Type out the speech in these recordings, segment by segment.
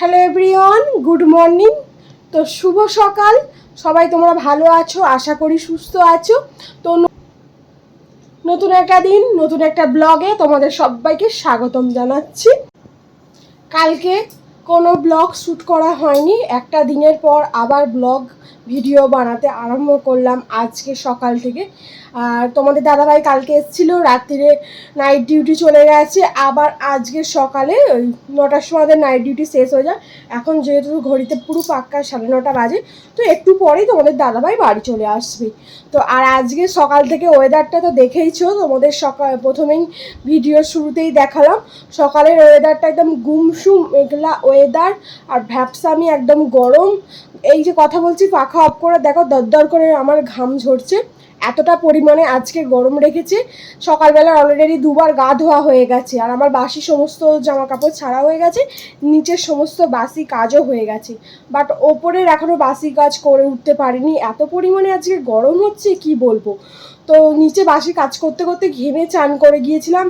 Hello everyone good morning তো শুভ সকাল। সবাই তোমরা ভালো আছো? আশা করি সুস্থ আছো। তো নতুন একটা দিন, নতুন একটা ব্লগে তোমাদের সবাইকে স্বাগতম জানাচ্ছি। কালকে কোনো ব্লগ শ্যুট করা হয়নি। একটা দিনের পর আবার ব্লগ ভিডিও বানাতে আরম্ভ করলাম আজকে সকাল থেকে। আর তোমাদের দাদাভাই কালকে এসেছিল, রাত্রিরে নাইট ডিউটি চলে গেছে। আবার আজকে সকালে ওই নটার সময় আমাদের নাইট ডিউটি শেষ হয়ে যায়। এখন যেহেতু ঘড়িতে পুরো পাক্কা সাড়ে নটা বাজে, তো একটু পরেই তোমাদের দাদাভাই বাড়ি চলে আসবে। তো আর আজকে সকাল থেকে ওয়েদারটা তো দেখেইছো, তোমাদের সকাল প্রথমেই ভিডিওর শুরুতেই দেখালাম। সকালের ওয়েদারটা একদম গুমসুম, মেঘলা ওয়েদার আর ভ্যাপসামি একদম গরম। এই যে কথা বলছি, পাখা অফ করে, দেখো দরদর করে আমার ঘাম ঝরছে। এতটা পরিমাণে আজকে গরম রেখেছে। সকালবেলা অলরেডি দুবার গা ধোয়া হয়ে গেছে, আর আমার বাসি সমস্ত জামা কাপড় ছাড়া হয়ে গেছে, নিচের সমস্ত বাসি কাজও হয়ে গেছে। বাট ওপরের এখনও বাসি কাজ করে উঠতে পারিনি, এত পরিমাণে আজকে গরম হচ্ছে, কি বলব? তো নিচে বাসি কাজ করতে করতে ঘেমে চান করে গিয়েছিলাম।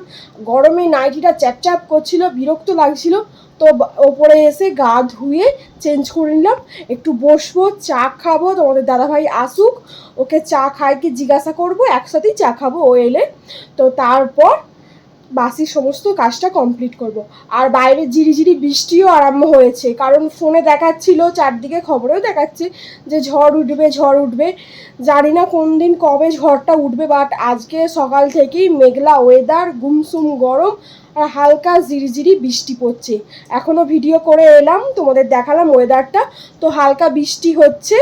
গরমে নাইটিটা চ্যাপচ্যাপ করছিল, বিরক্ত লাগছিল। তো ওপরে এসে গা ধুয়ে চেঞ্জ করে নিলাম। একটু বসবো, চা খাব, তোমাদের দাদাভাই আসুক, ওকে চা খায় কি জিজ্ঞাসা করব, একসাথেই চা খাব, ও এলে। তো তারপর বাসি সমস্ত কাজটা কমপ্লিট করব। আর বাইরে ঝিরিঝিরি বৃষ্টিও আরম্ভ হয়েছে, কারণ ফোনে দেখাচ্ছিল, চারদিকে খবরেও দেখাচ্ছে যে ঝড় উঠবে ঝড় উঠবে। জানি না কোন দিন কবে ঝড়টা উঠবে বাট আজকে সকাল থেকেই মেঘলা ওয়েদার গুমসুম গরম হালকা ঝিরিঝিরি বৃষ্টি পড়ছে। এখনও ভিডিও করে এলাম, তোমাদের দেখালাম ওয়েদারটা তো হালকা বৃষ্টি হচ্ছে,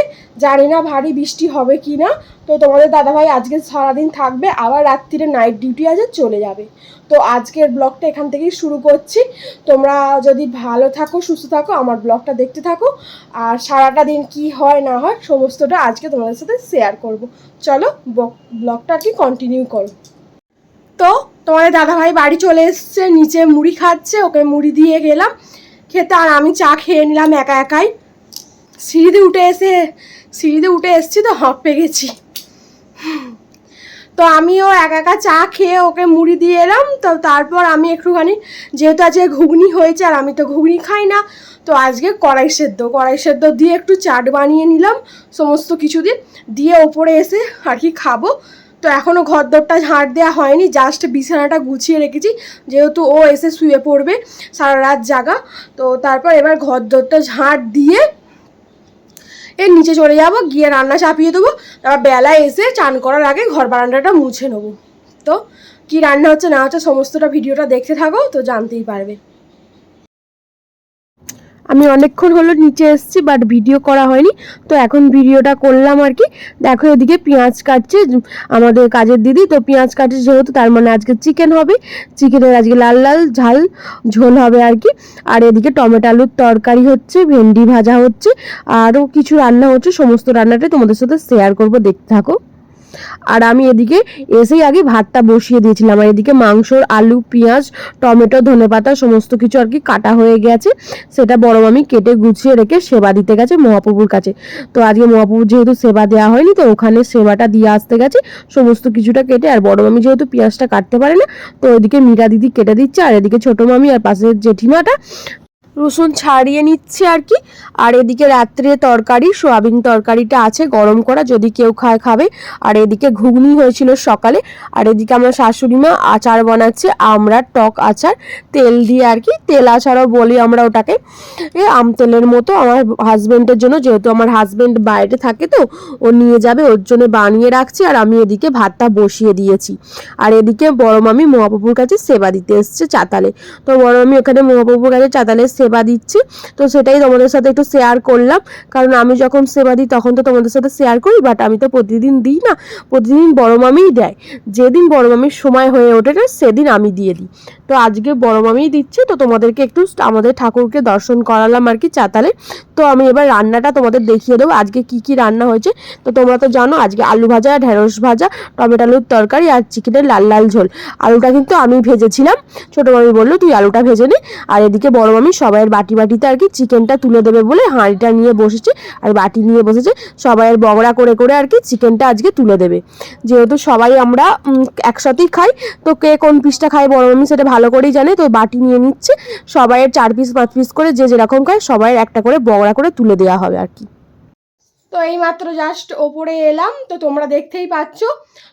জানি না ভারী বৃষ্টি হবে কি না তো তোমাদের দাদাভাই আজকে সারাদিন থাকবে, আবার রাত্রিরে নাইট ডিউটি আছে, চলে যাবে। তো আজকের ব্লগটা এখান থেকেই শুরু করছি। তোমরা যদি ভালো থাকো, সুস্থ থাকো, আমার ব্লগটা দেখতে থাকো। আর সারাটা দিন কি হয়, না হয়, সমস্তটা আজকে তোমাদের সাথে শেয়ার করব। চলো ব্লগটা কি কন্টিনিউ করো। তো তোমাদের দাদাভাই বাড়ি চলে এসছে, নিচে মুড়ি খাচ্ছে, ওকে মুড়ি দিয়ে গেলাম, খেতে আর আমি চা খেয়ে নিলাম একা একাই। সিঁড়িতে উঠে এসে, সিঁড়িতে উঠে এসছি তো, হাঁপে গেছি। তো আমিও একা একা চা খেয়ে ওকে মুড়ি দিয়ে এলাম, তো তারপর আমি একটুখানি, যেহেতু আজকে ঘুগনি হয়েছে আর আমি তো ঘুগনি খাই না, তো আজকে কড়াই সেদ্ধ কড়াই সেদ্ধ দিয়ে একটু চাট বানিয়ে নিলাম, সমস্ত কিছু দিয়ে দিয়ে ওপরে এসে আর কি খাব। তো এখনও ঘরদোরটা ঝাঁট দেওয়া হয়নি জাস্ট বিছানাটা গুছিয়ে রেখেছি, যেহেতু ও এসে শুয়ে পড়বে, সারা রাত জাগা। তো তারপর এবার ঘরদোরটা ঝাঁট দিয়ে এর নিচে চলে যাব, গিয়ে রান্না চাপিয়ে দেবো, তারপর বেলায় এসে চান করার আগে ঘর বারান্দাটা মুছে নেব। তো কি রান্না হচ্ছে না হচ্ছে সমস্তটা ভিডিওটা দেখতে থাকো, তো জানতেই পারবে। আমি অনেকক্ষণ হলো নিচে এসেছি বাট ভিডিও করা হয়নি। তো এখন ভিডিওটা করলাম আর কি। দেখো এদিকে পেঁয়াজ কাটছে, আমাদের কাজের দিদি। তো পেঁয়াজ কাটছে যেহেতু, তার মানে আজকে চিকেন হবে। চিকেনের আজকে লাল লাল ঝাল, ঝোল হবে আর কি। আর এদিকে টমেটো আলুর তরকারি হচ্ছে, ভেন্ডি ভাজা হচ্ছে, আরও কিছু রান্না হচ্ছে। সমস্ত রান্নাটাই তোমাদের সাথে শেয়ার করব, দেখতে থাকো। আর আমি এদিকে এসেই আগে ভাতটা বসিয়ে দিয়েছিলাম, আর এদিকে মাংসর আলু, পেঁয়াজ, টমেটো, ধনেপাতা সমস্ত কিছু আর কি কাটা হয়ে গেছে। সেটা বড় মামি কেটে গুছিয়ে রেখে সেবা দিতে গেছে মহাপ্রভুর কাছে। তো আজকে মহাপ্রভুর যেহেতু সেবা দেওয়া হয়নি, তো ওখানে সেবাটা দিয়ে আসতে গেছে, সমস্ত কিছুটা কেটে, আর বড় মামি যেহেতু পেঁয়াজটা কাটতে পারে না, তো ওইদিকে মীরা দিদি কেটে দিচ্ছে, আর এদিকে ছোট মামি আর পাশের জেঠিমাটা রসুন ছাড়িয়ে নিচ্ছে আর কি। আর এদিকে রাত্রে তরকারি, সোয়াবিন তরকারিটা আছে, গরম করা, যদি কেউ খায়, খাবে। আর এদিকে ঘুগনি হয়েছিল সকালে। আর এদিকে আমার শাশুড়ি মা আচার বানাচ্ছে, আমরা টক আচার, তেল দিয়ে আর কি। তেল আচারও বলি আমরা ওটাকে। এ, আম তেলের মতো আমার হাজবেন্ডের জন্য, যেহেতু আমার হাজবেন্ড বাইরে থাকে তো, ও নিয়ে যাবে, ওর জন্য বানিয়ে রাখছি। আর আমি এদিকে ভাতটা বসিয়ে দিয়েছি। আর এদিকে বড় মামি মহাপ্রভুর কাছে সেবা দিতে এসছে চাতালে। তো বড় মামি ওখানে মহাপ্রভুর কাছে চাতালে সেবা দিচ্ছি। তো সেটাই তোমাদের সাথে একটু শেয়ার করলাম। কারণ আমি যখন সেবা দিই, তখন তো তোমাদের সাথে শেয়ার করি বাট আমি তো প্রতিদিন দিই না। প্রতিদিন বড় মামিই দেয়। যেদিন বড় মামির সময় হয়ে ওঠে না, সেদিন আমি দিয়ে দিই। তো আজকে বড় মামিই দিচ্ছে, তো তোমাদেরকে একটু আমাদের ঠাকুরকে দর্শন করালাম আর কি চাতালে। তো আমি এবার রান্নাটা তোমাদের দেখিয়ে দেবো। আজকে কি কি রান্না হয়েছে? তো তোমরা তো জানো, আজকে আলু ভাজা, ঢেঁড়স ভাজা, টমেটো আলুর তরকারি আর চিকেনের লাল লাল ঝোল। আলুটা কিন্তু আমি ভেজেছিলাম। ছোটো মামি বলল, তুই আলুটা ভেজে নে। আর এদিকে বড় মামি সবাই সবাইয়ের বাটি বাটিতে আর কি চিকেনটা তুলে দেবে বলে হাঁড়িটা নিয়ে বসেছে আর বাটি নিয়ে বসেছে। সবাইয়ের বগড়া করে করে আর কি চিকেনটা আজকে তুলে দেবে। যেহেতু সবাই আমরা একসাথেই খাই, তো কে কোন পিসটা খায় বড় মামি সেটা ভালো করেই জানে, তো বাটি নিয়ে নিচ্ছে। সবাইয়ের চার পিস পাঁচ পিস করে যে যেরকম খায় সবাইয়ের একটা করে বগড়া করে তুলে দেওয়া হবে আর কি। তো এই মাত্র জাস্ট ওপরে এলাম তো তোমরা দেখতেই পাচ্ছ।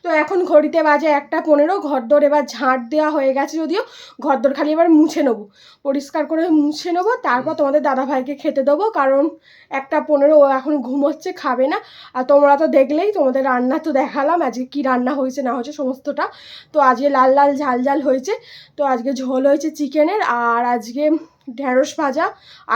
তো এখন ঘড়িতে বাজে একটা পনেরো ঘরদোর এবার ঝাঁট দেওয়া হয়ে গেছে যদিও। ঘরদোর খালি এবার মুছে নেব। পরিষ্কার করে মুছে নেব তারপর তোমাদের দাদাভাইকে খেতে দেবো কারণ একটা পনেরো ও এখন ঘুমোচ্ছে খাবে না। আর তোমরা তো দেখলেই তোমাদের রান্না তো দেখালাম আজকে কি রান্না হয়েছে না হয়েছে সমস্তটা। তো আজকে লাল লাল ঝাল ঝাল হয়েছে তো আজকে ঝোল হয়েছে চিকেনের আর আজকে ঢেঁড়স ভাজা,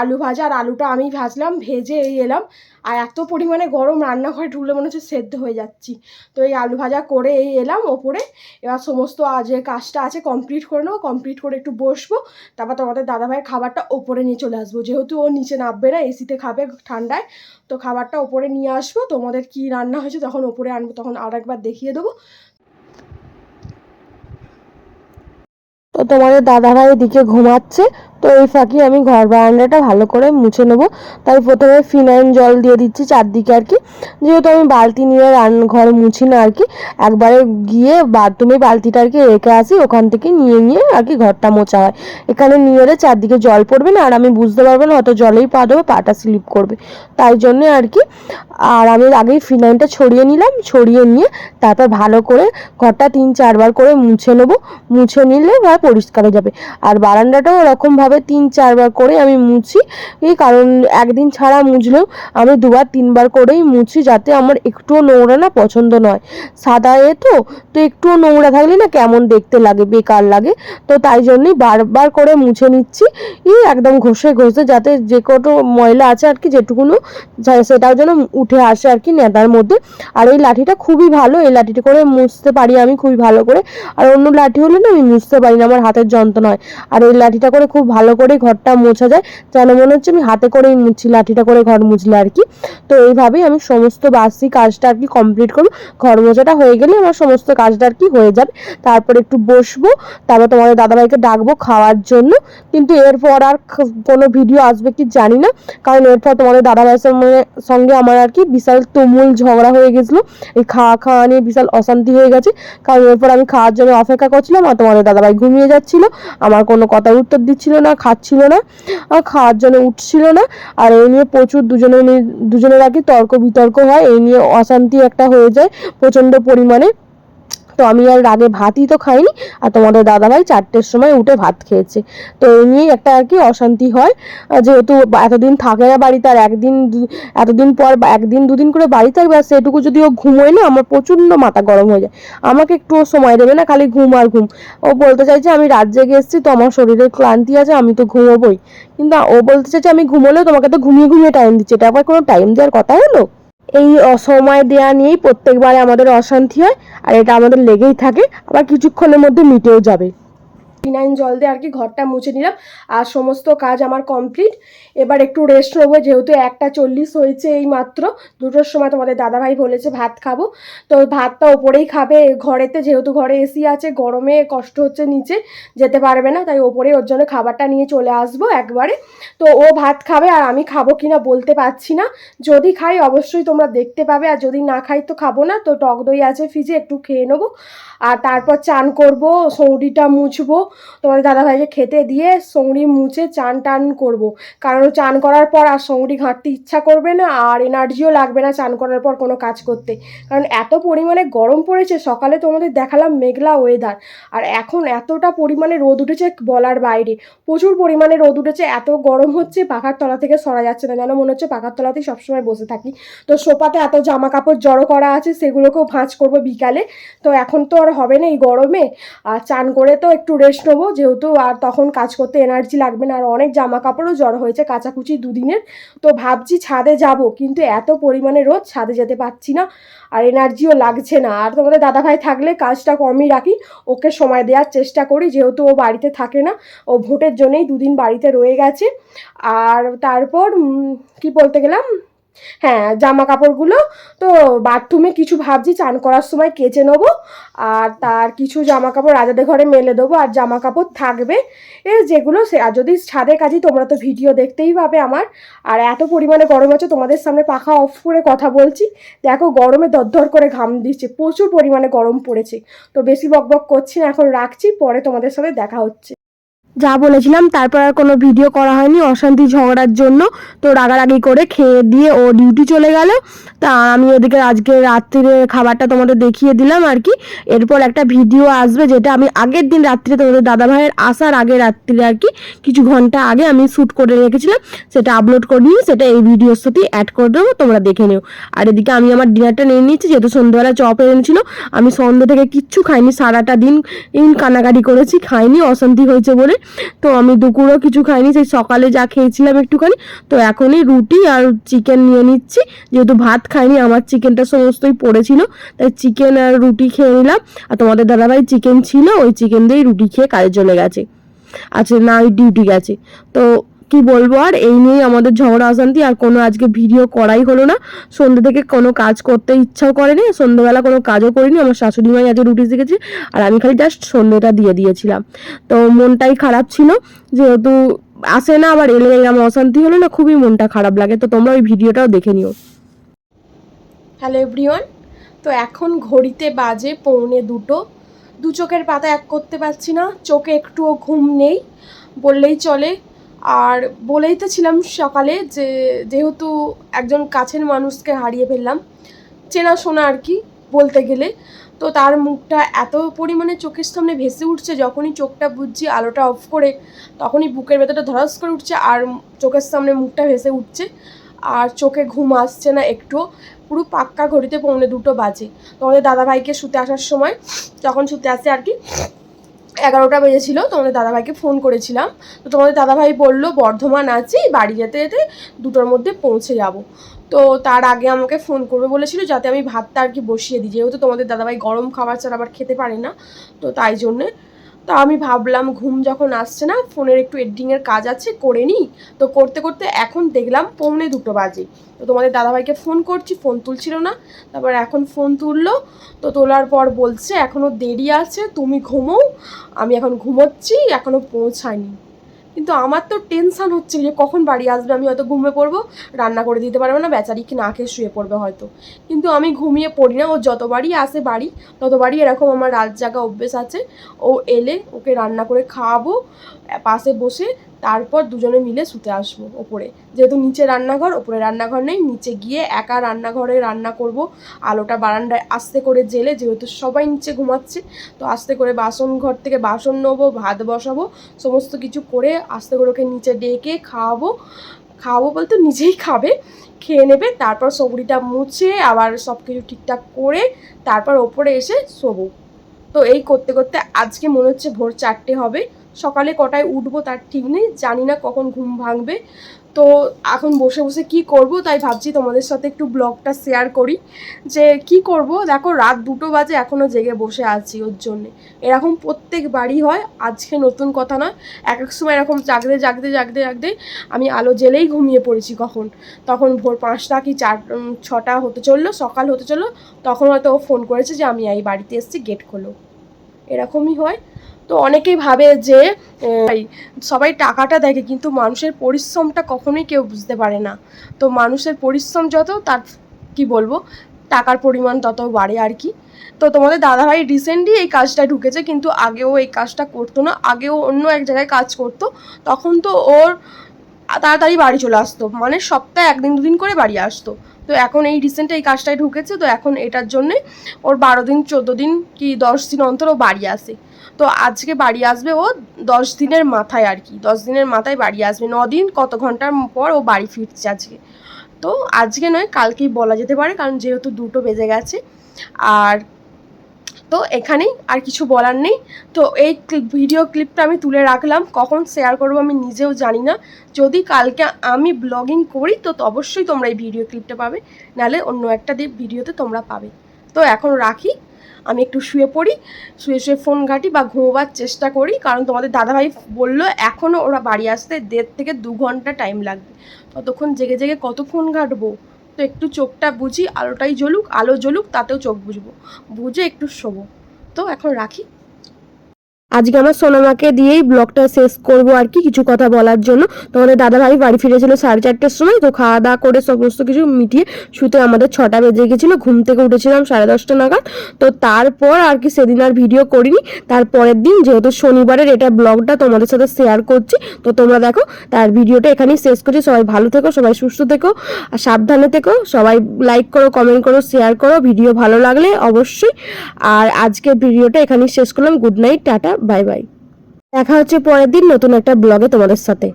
আলু ভাজা আর আলুটা আমি ভাজলাম, ভেজে এই এলাম। আর এত পরিমাণে গরম রান্নাঘরে ঢুকলে মনে হচ্ছে সেদ্ধ হয়ে যাচ্ছি। তো এই আলু ভাজা করে এই এলাম ওপরে। এবার সমস্ত যে কাজটা আছে কমপ্লিট করে নেব। কমপ্লিট করে একটু বসবো। তারপর তোমাদের দাদাভাইয়ের খাবারটা ওপরে নিয়ে চলে আসব। যেহেতু ও নিচে নামবে না, এসিতে খাবে ঠান্ডায়। তো খাবারটা ওপরে নিয়ে আসব। তোমাদের কি রান্না হয়েছে তখন ওপরে আনব, তখন আর একবার দেখিয়ে দেবো। তো তোমাদের দাদাভাই এদিকে ঘুমাচ্ছে। তো এই ফাঁকি আমি ঘর বারান্দাটা ভালো করে মুছে নেব। তাই প্রথমে ফিনাইন জল দিয়ে দিচ্ছি চারদিকে আর কি। যেহেতু আমি বালতি নিয়ে রান্নাঘর মুছি না আর কি, একবারে গিয়ে বাথরুমে বালতিটা আর কি রেখে আসি, ওখান থেকে নিয়ে নিয়ে আর কি ঘরটা মোছা হয়। এখানে নিয়ে এলে চারদিকে জল পড়বে না, আর আমি বুঝতে পারব না, হয়তো জলেই পা দেবো, পাটা স্লিপ করবে। তাই জন্যে আর কি, আর আমি আগেই ফিনাইনটা ছড়িয়ে নিলাম, ছড়িয়ে নিয়ে তারপর ভালো করে ঘরটা তিন চারবার করে মুছে নেব। মুছে নিলে বা পরিষ্কার হয়ে যাবে। আর বারান্দাটাও ওরকমভাবে তিন, চারবার করে আমি মুছি। কারণ একদিন ছাড়া মুছলেও আমি দুবার, তিনবার করেই মুছি যাতে আমার একটুও নোংরা না পছন্দ নয়। সাদা এ তো তো একটুও নোংরা থাকলে না কেমন দেখতে লাগে, বেকার লাগে। তো তাই জন্যই বারবার করে মুছে নিচ্ছি। এই একদম ঘষে ঘষে যাতে যে কটো ময়লা আছে আর কি যেটুকুনো সেটাও যেন উঠে আসে আর কি নেতার মধ্যে। আর এই লাঠিটা খুবই ভালো, এই লাঠিটা করে মুছতে পারি আমি খুবই ভালো করে। আর অন্য লাঠি হলে না আমি মুছতে পারি না, আমার হাতের যন্ত্রণা হয় আর এই লাঠিটা করে খুব ভালো করে ঘরটা মোছা যায়। যেন মনে হচ্ছে আমি হাতে করেই মুছি লাঠিটা করে ঘর মুছলে আর কি। তো এইভাবেই আমি সমস্ত বাসি কাজটা আর কি কমপ্লিট করব। ঘর মোছাটা হয়ে গেলে আমার সমস্ত কাজটা আর কি হয়ে যাবে। তারপর একটু বসবো, তারপর তোমাদের দাদাভাইকে ডাকবো খাওয়ার জন্য। কিন্তু এরপর আর কোনো ভিডিও আসবে কি জানি না। কারণ এরপর তোমাদের দাদাভাইয়ের সঙ্গে- সঙ্গে আমার আর কি বিশাল তুমুল ঝগড়া হয়ে গেছিল। এই খাওয়া খাওয়া নিয়ে বিশাল অশান্তি হয়ে গেছে। কারণ এরপর আমি খাওয়ার জন্য অপেক্ষা করছিলাম আর তোমাদের দাদাভাই ঘুমিয়ে যাচ্ছিল। আমার কোনো কথার উত্তর দিচ্ছিল না। খাচ্ছিল না, আর খাওয়ার জন্য উঠছিল না। আর এই নিয়ে প্রচুর দুজনের দুজনের আর কি তর্ক বিতর্ক হয়, এই নিয়ে অশান্তি একটা হয়ে যায় প্রচণ্ড পরিমাণে। তো আমি আর আগে ভাতই তো খাইনি। আর তোমাদের দাদাভাই চারটের সময় উঠে ভাত খেয়েছে। তো এই নিয়েই একটা আর কি অশান্তি হয়। যেহেতু এতদিন থাকে না বাড়িতে, আর একদিন এতদিন পর একদিন দুদিন করে বাড়ি থাকবে, আর সেটুকু যদি ও ঘুমোয় না, আমার প্রচণ্ড মাথা গরম হয়ে যায়। আমাকে একটুও সময় দেবে না, খালি ঘুম আর ঘুম। ও বলতে চাইছে, আমি রাত জেগে এসেছি, তো আমার শরীরে ক্লান্তি আছে, আমি তো ঘুমোবই। কিন্তু ও বলতে চাইছে, আমি ঘুমোলেও তোমাকে তো ঘুমিয়ে ঘুমিয়ে টাইম দিচ্ছে। এটা আবার কোনো টাইম দেওয়ার কথা হলো? এই অসময় দেওয়া নিয়েই প্রত্যেকবারে আমাদের অশান্তি হয়, আর এটা আমাদের লেগেই থাকে। আবার কিছুক্ষণের মধ্যে মিটেও যাবে। ফিনাইন জল দিয়ে আর কি ঘরটা মুছে নিলাম। আর সমস্ত কাজ আমার কমপ্লিট এবার একটু রেস্ট নেব, যেহেতু একটা চল্লিশ হয়েছে এই মাত্র দুটোর সময় তোমাদের দাদাভাই বলেছে ভাত খাব। তো ভাতটা ওপরেই খাবে। ঘরেতে যেহেতু ঘরে এসি আছে, গরমে কষ্ট হচ্ছে নিচে, যেতে পারবে না। তাই ওপরে ওর জন্য খাবারটা নিয়ে চলে আসব একবারে। তো ও ভাত খাবে আর আমি খাব কিনা বলতে পারছি না। যদি খাই অবশ্যই তোমরা দেখতে পাবে। আর যদি না খাই তো খাব না। তো টক দই আছে ফ্রিজে, একটু খেয়ে নেব। আর তারপর চান করব সৌড়িটা মুছবো। তোমাদের দাদাভাইকে খেতে দিয়ে সৌড়ি মুছে চান টান করব। কারণ চান করার পর আর সৌড়ি ঘাঁটতে ইচ্ছা করবে না আর এনার্জিও লাগবে না চান করার পর কোনো কাজ করতে। কারণ এত পরিমাণে গরম পড়েছে, সকালে তোমাদের দেখালাম মেঘলা ওয়েদার আর এখন এতটা পরিমাণে রোদ উঠেছে বলার বাইরে। প্রচুর পরিমাণে রোদ উঠেছে, এত গরম হচ্ছে, পাখার তলা থেকে সরা যাচ্ছে না। যেন মনে হচ্ছে পাখার তলাতেই সবসময় বসে থাকি। তো সোফাতে এত জামা কাপড় জড়ো করা আছে, সেগুলোকেও ভাঁজ করব বিকালে। তো এখন তো আর হবে না এই গরমে। আর চান করে তো একটু রেস্ট নেব, যেহেতু আর তখন কাজ করতে এনার্জি লাগবে না। আর অনেক জামা কাপড়ও জড়ো হয়েছে, কাচাকুচি দুদিনের। তো ভাবছি ছাদে যাব, কিন্তু এত পরিমাণে রোদ ছাদে যেতে পারছি না। আর এনার্জিও লাগছে না। আর তোমাদের দাদাভাই থাকলে কাজটা কমই রাখি। ওকে সময় দেওয়ার চেষ্টা করি, যেহেতু ও বাড়িতে থাকে না। ও ভোটের জন্যেই দুদিন বাড়িতে রয়ে গেছে। আর তারপর কি বলতে গেলাম? হ্যাঁ জামা কাপড়গুলো তো বাথরুমে কিছু ভাবছি, চান করার সময় কেচে নেব। আর তার কিছু জামা কাপড় রাজাদের ঘরে মেলে দেবো, আর জামা কাপড় থাকবে। এ যেগুলো সে আর যদি ছাদে কাজে, তোমরা তো ভিডিও দেখতেই পাবে আমার। আর এত পরিমাণে গরম আছে, তোমাদের সামনে পাখা অফ করে কথা বলছি। দেখো, গরমে দরদর করে ঘাম দিচ্ছে, প্রচুর পরিমাণে গরম পড়েছে। তো বেশি বকবক করছি না, এখন রাখছি, পরে তোমাদের সাথে দেখা হচ্ছে। যা বলেছিলাম, তারপর আর কোনো ভিডিও করা হয়নি অশান্তি ঝগড়ার জন্য। তো রাগারাগি করে খেয়ে দিয়ে ও ডিউটি চলে গেল। তা আমি ওদিকে আজকে রাত্রিরে খাবারটা তোমাদের দেখিয়ে দিলাম আর কি। এরপর একটা ভিডিও আসবে যেটা আমি আগের দিন রাত্রিরে তোমাদের দাদা ভাইয়ের আসার আগে রাত্রিরে আর কি, কিছু ঘণ্টা আগে আমি শ্যুট করে রেখেছিলাম। সেটা আপলোড করে নিয়ে সেটা এই ভিডিওর সাথে অ্যাড করে দেবো, তোমরা দেখে নিও। আর এদিকে আমি আমার ডিনারটা নিয়ে নিচ্ছি যেহেতু সন্ধ্যাবেলা চপ এনেছিল, আমি সন্ধ্যে থেকে কিচ্ছু খাইনি, সারাটা দিন কানাকাটি করেছি, খাইনি, অশান্তি হয়েছে বলে। তো আমি দুপুরও কিছু খাইনি, সেই সকালে যা খেয়েছিলাম একটুখানি, তো এখনই রুটি আর চিকেন নিয়ে নিচ্ছি। যেহেতু ভাত খাইনি, আমার চিকেনটা সমস্তই পড়েছিল, তাই চিকেন আর রুটি খেয়ে নিলাম। আর তোমাদের দাদাভাই চিকেন ছিল, ওই চিকেন দিয়েই রুটি খেয়ে কাজে চলে গেছে। আচ্ছা না ওই ডিউটি গেছে। তো কি বলব? আর এই নিয়েই আমাদের ঝগড়া, অশান্তি, আর কোনো আজকে ভিডিও করাই হলো না। সন্ধ্যে থেকে কোনো কাজ করতে ইচ্ছাও করেনি, সন্ধ্যেবেলা কোনো কাজও করিনি। আমার শাশুড়ি মাই আজকে রুটি শিখেছে, আর আমি খালি জাস্ট সন্ধ্যেটা দিয়ে দিয়েছিলাম। তো মনটাই খারাপ ছিল, যেহেতু আসে না, আবার এলে এরকম অশান্তি হলে না খুবই মনটা খারাপ লাগে। তো তোমরা ওই ভিডিওটাও দেখে নিও। হ্যালো এভরিওয়ান তো এখন ঘড়িতে বাজে পৌনে দুটো। দু চোখের পাতা এক করতে পারছি না, চোখে একটুও ঘুম নেই। বললেই চলে আর বলেই তো ছিলাম সকালে যে যেহেতু একজন কাছের মানুষকে হারিয়ে ফেললাম চেনাশোনা আর কি বলতে গেলে, তো তার মুখটা এত পরিমাণে চোখের সামনে ভেসে উঠছে, যখনই চোখটা বুঝছি আলোটা অফ করে, তখনই বুকের ভেতরটা ধরাস করে উঠছে আর চোখের সামনে মুখটা ভেসে উঠছে। আর চোখে ঘুম আসছে না একটুও পুরো পাক্কা ঘড়িতে পৌনে দুটো বাজে। তোমাদের দাদাভাইকে শুতে আসার সময়, যখন শুতে আসে আর কি এগারোটা বেজেছিল, তোমাদের দাদাভাইকে ফোন করেছিলাম। তো তোমাদের দাদাভাই বলল, বর্ধমান আছি, বাড়ি যেতে যেতে দুটোর মধ্যে পৌঁছে যাব। তো তার আগে আমাকে ফোন করবে বলেছিল, যাতে আমি ভাতটা আর কি বসিয়ে দিই। যেহেতু তোমাদের দাদাভাই গরম খাবার ছাড়া আবার খেতে পারে না, তো তাই জন্যে তো আমি ভাবলাম ঘুম যখন আসছে না, ফোনের একটু এডিটিংয়ের কাজ আছে, করে নিই। তো করতে করতে এখন দেখলাম পৌনে দুটো বাজে। তো তোমাদের দাদাভাইকে ফোন করছি ফোন তুলছিল না। তারপর এখন ফোন তুললো, তো তোলার পর বলছে এখনও দেরি আছে, তুমি ঘুমো। আমি এখন ঘুমোচ্ছি এখনও পৌঁছায়নি। কিন্তু আমার তো টেনশান হচ্ছে যে কখন বাড়ি আসবে, আমি হয়তো ঘুমে পড়ব, রান্না করে দিতে পারব না, বেচারি কি না খেয়ে শুয়ে পড়বে হয়তো। কিন্তু আমি ঘুমিয়ে পড়ি না, ও যতবারই আসে বাড়ি ততবারই এরকম আমার রাত জাগা অভ্যেস আছে, ও এলে ওকে রান্না করে খাওয়াবো, পাশে বসে তারপর দুজনে মিলে শুতে আসব ওপরে। যেহেতু নিচে রান্নাঘর, ওপরে রান্নাঘর নেই, নিচে গিয়ে একা রান্নাঘরে রান্না করব। আলোটা বারান্দায় আস্তে করে জেলে, যেহেতু সবাই নিচে ঘুমাচ্ছে, তো আস্তে করে বাসন ঘর থেকে বাসন নেব, ভাত বসাবো, সমস্ত কিছু করে আস্তে করে ওকে নিচে ডেকে খাওয়াবো। খাওয়াবো বলতে নিজেই খাবে, খেয়ে নেবে, তারপর সবরিটা মুছে আবার সব কিছু ঠিকঠাক করে তারপর ওপরে এসে শোবো। তো এই করতে করতে আজকে মনে হচ্ছে ভোর চারটে হবে। সকালে কটায় উঠবো তার ঠিক নেই, জানি না কখন ঘুম ভাঙবে। তো এখন বসে বসে কি করব, তাই ভাবছি তোমাদের সাথে একটু ব্লগটা শেয়ার করি, যে কি করব? দেখো রাত দুটো বাজে এখনও জেগে বসে আছি ওর জন্যে। এরকম প্রত্যেক বাড়ি হয়, আজকে নতুন কথা নয় এক এক সময় এরকম জাগতে জাগতে জাগতে জাগতে আমি আলো জেলেই ঘুমিয়ে পড়েছি কখন। তখন ভোর পাঁচটা কি চার ছটা হতে চলল, সকাল হতে চলল, তখন হয়তো ও ফোন করেছে যে আমি এই বাড়িতে এসেছি গেট খোলো। এরকমই হয়। তো অনেকেই ভাবে যে সবাই টাকাটা দেখে, কিন্তু মানুষের পরিশ্রমটা কখনোই কেউ বুঝতে পারে না। তো মানুষের পরিশ্রম যত, তার কি বলব, টাকার পরিমাণ তত বাড়ে আর কি। তো তোমাদের দাদাভাই রিসেন্টলি এই কাজটা ঢুকেছে, কিন্তু আগেও এই কাজটা করতো না, আগেও অন্য এক জায়গায় কাজ করতো, তখন তো ওর তাড়াতাড়ি বাড়ি চলে আসতো মানে সপ্তাহে একদিন দুদিন করে বাড়ি আসতো। তো এখন এই রিসেন্ট এই কাজটায় ঢুকেছে, তো এখন এটার জন্যে ওর বারো দিন, চোদ্দ দিন কি দশ দিন অন্তর ও বাড়ি আসে তো আজকে বাড়ি আসবে ও দশ দিনের মাথায় আর কি, দশ দিনের মাথায় বাড়ি আসবে দিন কত ঘণ্টার পর ও বাড়ি ফিরছে আজকে। তো আজকে নয়, কালকেই বলা যেতে পারে, কারণ যেহেতু দুটো বেজে গেছে, আর তো এখানেই আর কিছু বলার নেই। তো এই ভিডিও ক্লিপটা আমি তুলে রাখলাম। কখন শেয়ার করব আমি নিজেও জানি না। যদি কালকে আমি ব্লগিং করি, তো অবশ্যই তোমরা এই ভিডিও ক্লিপটা পাবে। নাহলে অন্য একটা দিয়ে ভিডিওতে তোমরা পাবে। তো এখন রাখি। আমি একটু শুয়ে পড়ি। শুয়ে শুয়ে ফোন ঘাঁটি বা ঘুমোবার চেষ্টা করি। কারণ তোমাদের দাদাভাই বলল এখনও ওরা বাড়ি আসতে দেড় থেকে দু ঘণ্টা টাইম লাগবে। ততক্ষণ জেগে জেগে কত ফোন ঘাঁটবো? তো একটু চোখটা বুঝি, আলোটাই জ্বলুক, আলো জ্বলুক, তাতেও চোখ বুঝব। বুঝে একটু শোবো। তো এখন রাখি। আজকে আমার সোনামাকে দিয়েই ব্লগটা শেষ করব আর কি, কিছু কথা বলার জন্য। তোমাদের দাদাভাই বাড়ি ফিরেছিল সাড়ে চারটের সময়, তো খাওয়া দাওয়া করে সমস্ত কিছু মিটিয়ে শুতে আমাদের ছটা বেজে গেছিল, ঘুম থেকে উঠেছিলাম সাড়ে দশটা নাগাদ। তো তারপর আর কি সেদিন আর ভিডিও করিনি, তারপরের দিন যেহেতু শনিবারের এটা ব্লগটা তোমাদের সাথে শেয়ার করছি, তো তোমরা দেখো, তার ভিডিওটা এখানেই শেষ করছি, সবাই ভালো থেকো, সবাই সুস্থ থেকো, আর সাবধানে থেকো, সবাই লাইক করো কমেন্ট করো শেয়ার করো, ভিডিও ভালো লাগলে অবশ্যই। আর আজকে ভিডিওটা এখানেই শেষ করলাম good night tata. Bye bye. দেখা হচ্ছে পরের দিন নতুন একটা ব্লগে তোমাদের সাথে।